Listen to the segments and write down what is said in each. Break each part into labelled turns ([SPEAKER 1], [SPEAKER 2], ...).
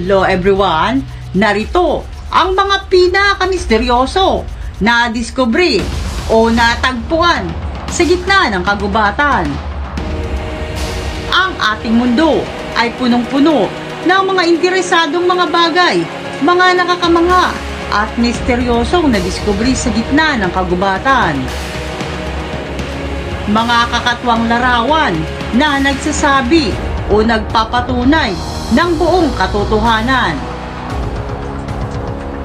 [SPEAKER 1] Hello everyone! Narito ang mga pinakamisteryoso na diskubre o natagpuan sa gitna ng kagubatan. Ang ating mundo ay punong-puno ng mga interesadong mga bagay, mga nakakamanga at misteryosong nadiskubre sa gitna ng kagubatan. Mga kakatwang larawan na nagsasabi o nagpapatunay ng buong katotohanan.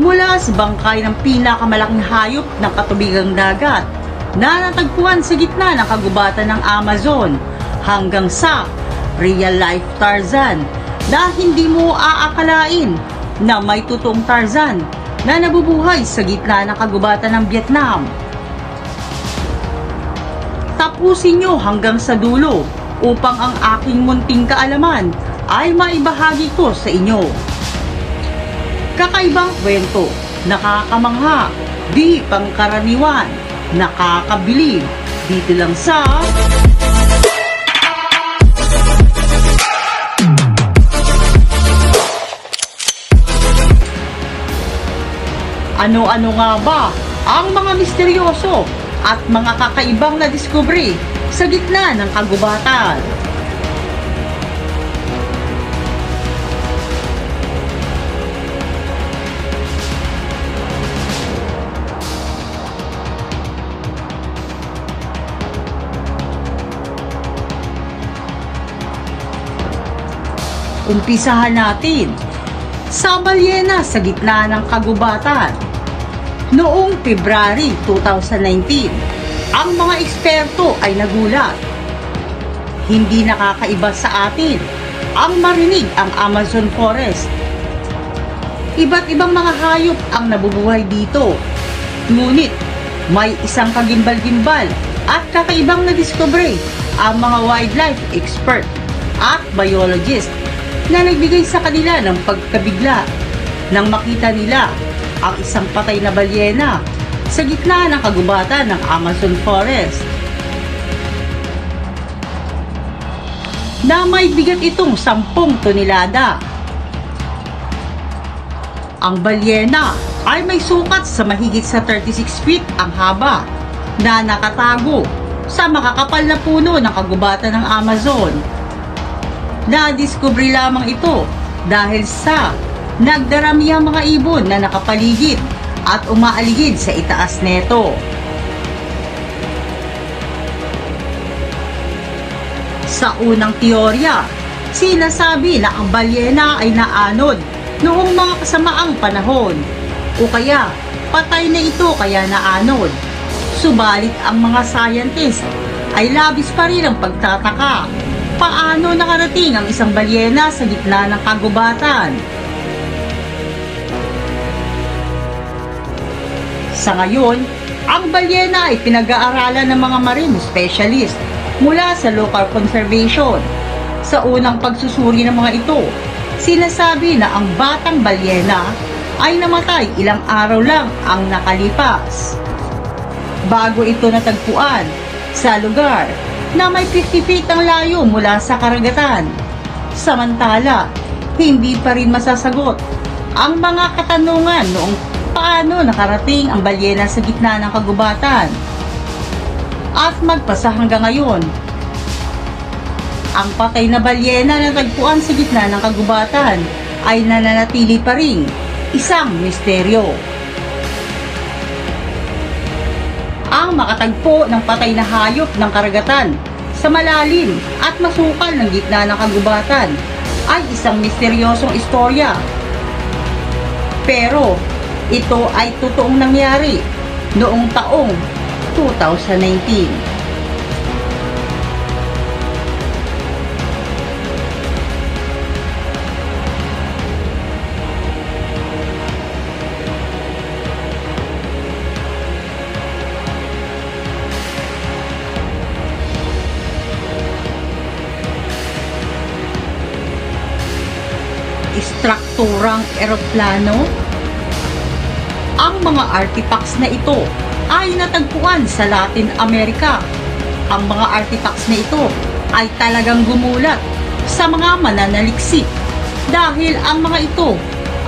[SPEAKER 1] Mula sa bangkay ng pinakamalaking hayop ng katubigang dagat na natagpuan sa gitna ng kagubatan ng Amazon hanggang sa real life Tarzan na hindi mo aakalain na may totoong Tarzan na nabubuhay sa gitna ng kagubatan ng Vietnam. Tapusin nyo hanggang sa dulo upang ang aking munting kaalaman ay maibahagi ko sa inyo. Kakaibang kwento, nakakamangha, di pangkaraniwan, nakakabilib, dito lang sa... Ano-ano nga ba ang mga misteryoso at mga kakaibang na diskubre sa gitna ng kagubatan? Umpisahan natin sa Balyena sa gitna ng kagubatan. Noong February 2019, ang mga eksperto ay nagulat. Hindi nakakaiba sa atin ang marinig ang Amazon Forest. Iba't ibang mga hayop ang nabubuhay dito. Ngunit may isang kagimbal-gimbal at kakaibang nadiskubre ang mga wildlife expert at biologist na nagbigay sa kanila ng pagkabigla nang makita nila ang isang patay na balyena sa gitna ng kagubatan ng Amazon Forest. Na may bigat itong 10 tonelada. Ang balyena ay may sukat sa mahigit sa 36 feet ang haba na nakatago sa makakapal na puno ng kagubatan ng Amazon na-discover lamang ito dahil sa nagdaramihang mga ibon na nakapaligid at umaaligid sa itaas neto. Sa unang teorya, sinasabi na ang balyena ay naanod noong mga kasamaang panahon o kaya patay na ito kaya naanod. Subalit ang mga scientist ay labis pa rin ang pagtataka paano nakarating ang isang balyena sa gitna ng kagubatan. Sa ngayon, ang balyena ay pinag-aaralan ng mga marine specialist mula sa local conservation. Sa unang pagsusuri ng mga ito, sinasabi na ang batang balyena ay namatay ilang araw lang ang nakalipas. Bago ito natagpuan sa lugar na may 50 feet ang layo mula sa karagatan. Samantala, hindi pa rin masasagot ang mga katanungan noong paano nakarating ang balyena sa gitna ng kagubatan. At magpasa hanggang ngayon, ang patay na balyena na tagpuan sa gitna ng kagubatan ay nananatili pa rin isang misteryo. Ang makatagpo ng patay na hayop ng karagatan sa malalim at masukal ng gitna ng kagubatan ay isang misteryosong istorya. Pero ito ay totoong nangyari noong taong 2019. Strukturang eroplano? Ang mga artifacts na ito ay natagpuan sa Latin America. Ang mga artifacts na ito ay talagang gumulat sa mga mananaliksik dahil ang mga ito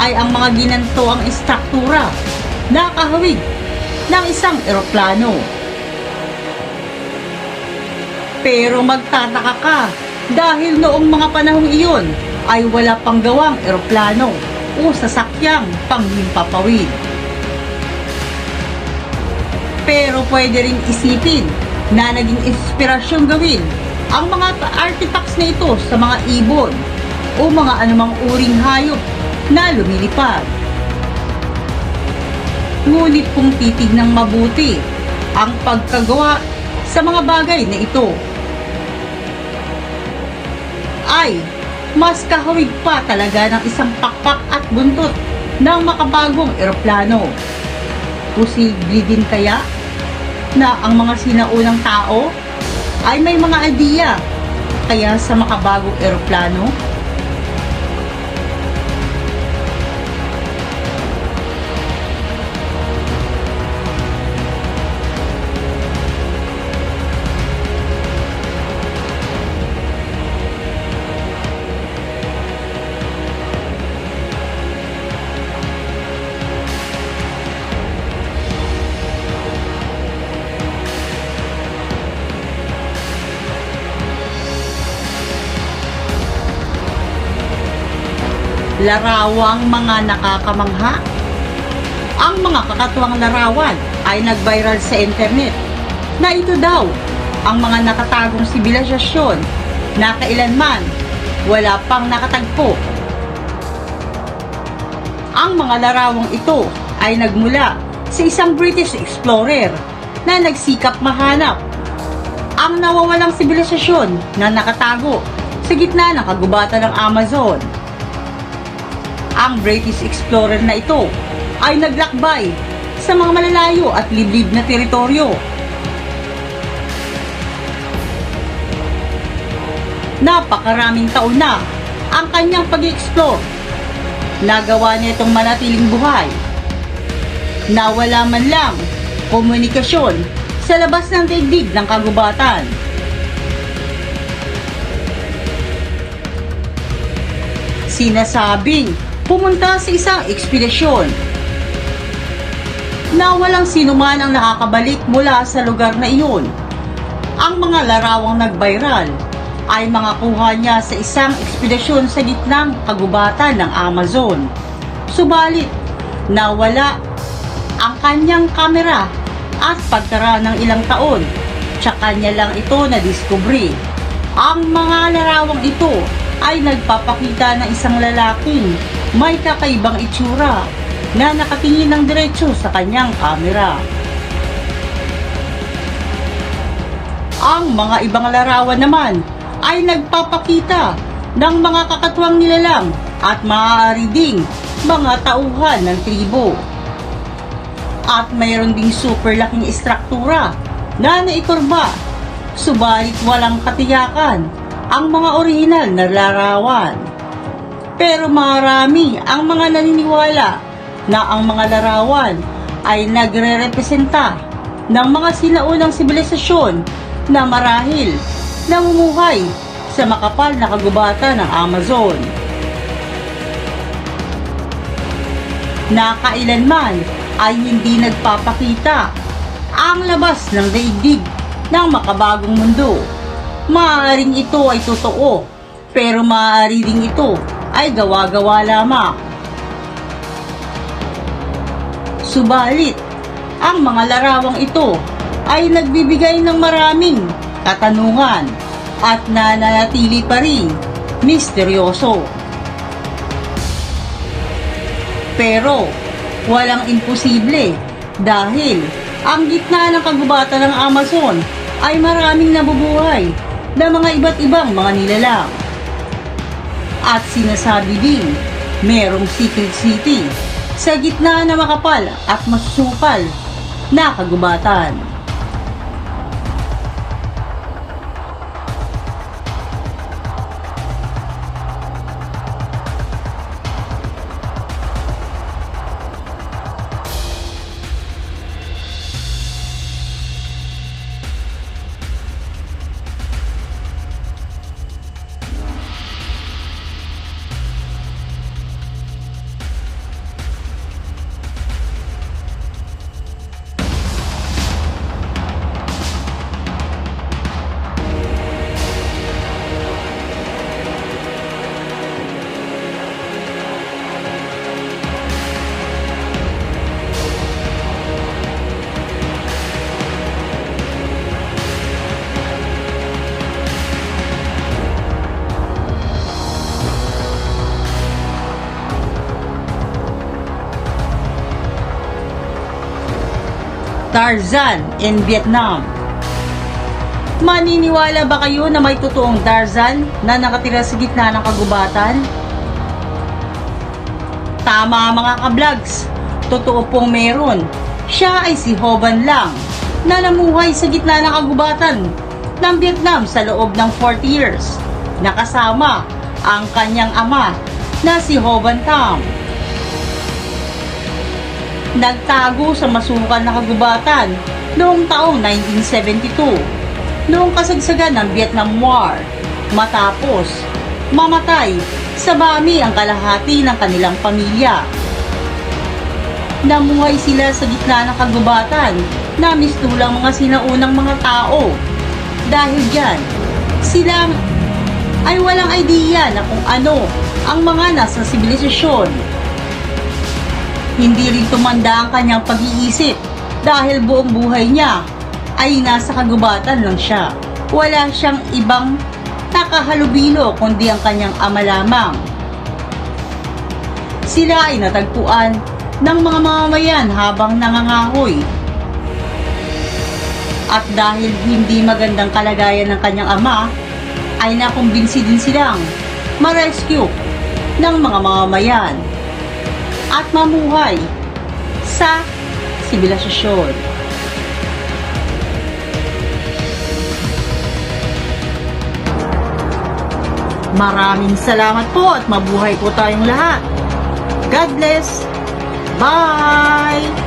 [SPEAKER 1] ay ang mga ginanto ang istruktura na kahawig ng isang eroplano. Pero magtataka ka dahil noong mga panahong iyon ay wala pang gawang eroplano o sasakyang panghimpapawid. Pero pwede rin isipin na naging inspirasyon gawin ang mga artifacts na ito sa mga ibon o mga anumang uring hayop na lumilipad. Ngunit kung titignan mabuti ang pagkagawa sa mga bagay na ito ay mas kahawig pa talaga ng isang pakpak at buntot ng makabagong eroplano. Posible din kaya na ang mga sinaunang tao ay may mga idea kaya sa makabagong eroplano larawang mga nakakamangha. Ang mga kakatuwang larawan ay nag-viral sa internet na ito daw ang mga nakatagong sibilisasyon na kailanman wala pang nakatagpo. Ang mga larawang ito ay nagmula sa isang British explorer na nagsikap mahanap ang nawawalang sibilisasyon na nakatago sa gitna ng kagubatan ng Amazon. Ang British explorer na ito ay naglakbay sa mga malalayo at liblib na teritoryo. Napakaraming taon na ang kanyang pag-explore. Nagawa niya itong manatiling buhay. Nawala man lang komunikasyon sa labas ng daigdig ng kagubatan. Sinasabing pumunta sa isang ekspedisyon na walang sinuman ang nakakabalik mula sa lugar na iyon. Ang mga larawang nag-viral ay mga kuha niya sa isang ekspedisyon sa gitnang kagubatan ng Amazon. Subalit, nawala ang kanyang kamera at pagkaraan ng ilang taon, tsaka niya lang ito na-discovery. Ang mga larawang ito ay nagpapakita ng isang lalaking may kakaibang itsura na nakatingin ng diretso sa kanyang kamera. Ang mga ibang larawan naman ay nagpapakita ng mga kakatuwang nilalang at maaari ding mga tauhan ng tribo. At mayroon ding super laking istruktura na naiturba, subalit walang katiyakan ang mga orihinal na larawan. Pero marami ang mga naniniwala na ang mga larawan ay nagre-representa ng mga sinaunang sibilisasyon na marahil namumuhay sa makapal na kagubatan ng Amazon. Na kailanman ay hindi nagpapakita ang labas ng daigdig ng makabagong mundo. Maaaring ito ay totoo, pero maaari ring ito ay gawa-gawa lamang. Subalit, ang mga larawang ito ay nagbibigay ng maraming katanungan at nananatili pa rin misteryoso. Pero walang imposible dahil ang gitna ng kagubatan ng Amazon ay maraming nabubuhay na mga iba't ibang mga nilalang. At sinasabi din, merong secret city sa gitna na makapal at masusukal na kagubatan. Tarzan in Vietnam. Maniniwala ba kayo na may totoong Tarzan na nakatira sa gitna ng kagubatan? Tama mga kablogs, totoo pong meron. Siya ay si Hoban lang na namuhay sa gitna ng kagubatan ng Vietnam sa loob ng 40 years. Nakasama ang kanyang ama na si Hoban Tam. Nagtago sa masukal na kagubatan noong taong 1972 noong kasagsagan ng Vietnam War matapos mamatay sa bami ang kalahati ng kanilang pamilya. Namuhay sila sa gitna ng kagubatan na mistulang mga sinaunang mga tao. Dahil dyan, sila ay walang idea na kung ano ang mga nasa sibilisasyon. Hindi rin tumanda ang kanyang pag-iisip dahil buong buhay niya ay nasa kagubatan lang siya. Wala siyang ibang nakahalubilo kundi ang kanyang ama lamang. Sila ay natagpuan ng mga mamamayan habang nangangahoy. At dahil hindi magandang kalagayan ng kanyang ama, ay nakumbinsi din silang ma-rescue ng mga mamamayan at mamuhay sa sibilisasyon. Maraming salamat po at mabuhay po tayong lahat. God bless. Bye!